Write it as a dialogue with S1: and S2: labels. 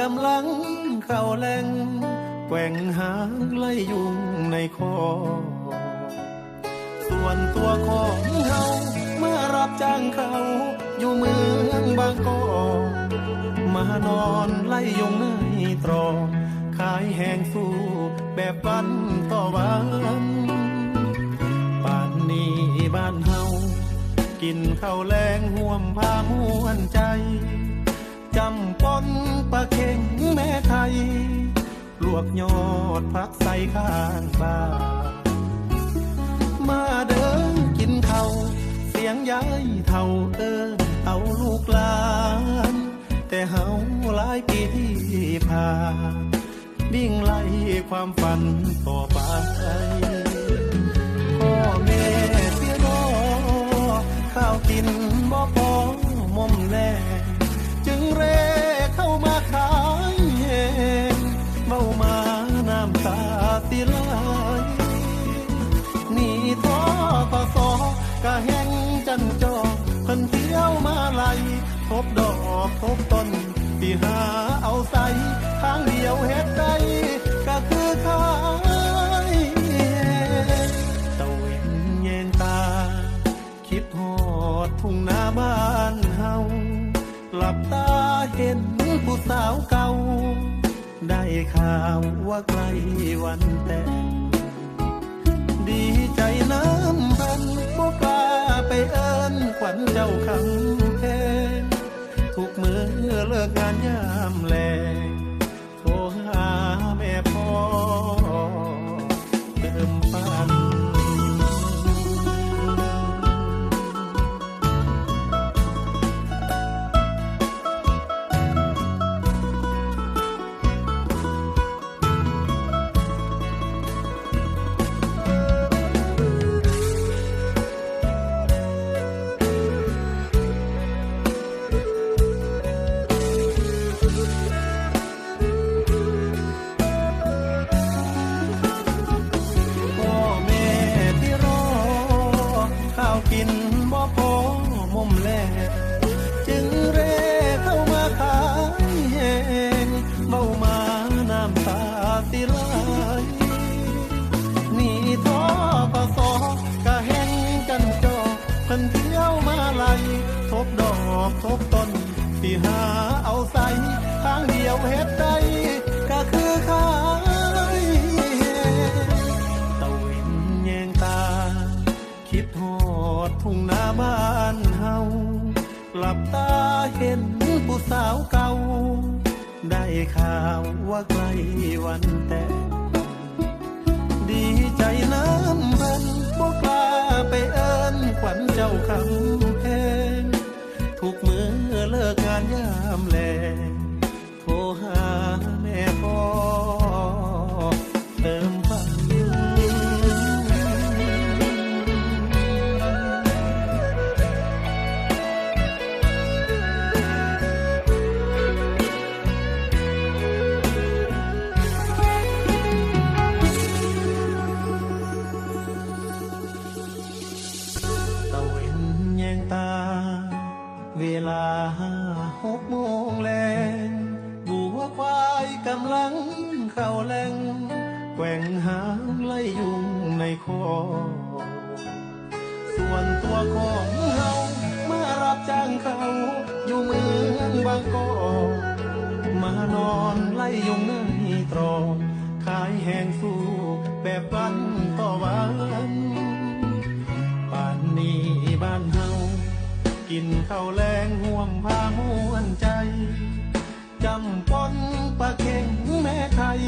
S1: กำลังเข้าแหลงแกว่งหางไล่ยุงในคอ ส่วนตัวของเฮาเมารับจ้างเขาอยู่เมืองบางกอกมานอนไล่ยุงในตรอกขายแหงสู้แบบวันต่อวันป่านนี้บ้านเฮากินข้าวแรงห่วมพาม่วนใจ วกยอดพักใส่ข้างบ้านมาเดินกินเขาเสียงย้ายเท่าเอินเอาลูกหลานแต่เฮาหลายปีที่ผ่านวิ่งไล่ความฝันต่อไปพ่อแม่ที่รอข้าวกินบ่ กะแห้งจันจอกเพิ่นเที่ยวมาไล่ทบดอกทบต้นที่หาเอาใส่ทางเดียวเฮ็ดได้ก็คือขายตะเวนแยงตา คิดหอดทุ่งนาบ้านเฮาหลับตาเห็นผู้สาวเก่า ได้ข่าวว่าใกล้วันแต่ง ดีใจน้ำพันบ่กล้าไปเอิ้นขวัญเจ้าคำ บตาเห็นผู้สาวเก่า ได้ข่าวว่าใกล้วันแต่งดีใจน้ำพันบ่กล้าไปเอิ้นขวัญเจ้าคำ ลาหกโมงแลงบัวควายกำลังเข้าแหลงแกว่งหางไล่ยุงในคอ ส่วนตัวของเฮามารับจ้างเขาอยู่เมืองบางกอกมานอนไล่ยุงในตรอกขายแหงสู้แบบวันต่อวัน นเข้าแรงห่วงพาม่วนใจ จำปนประเข็งแม่ไทย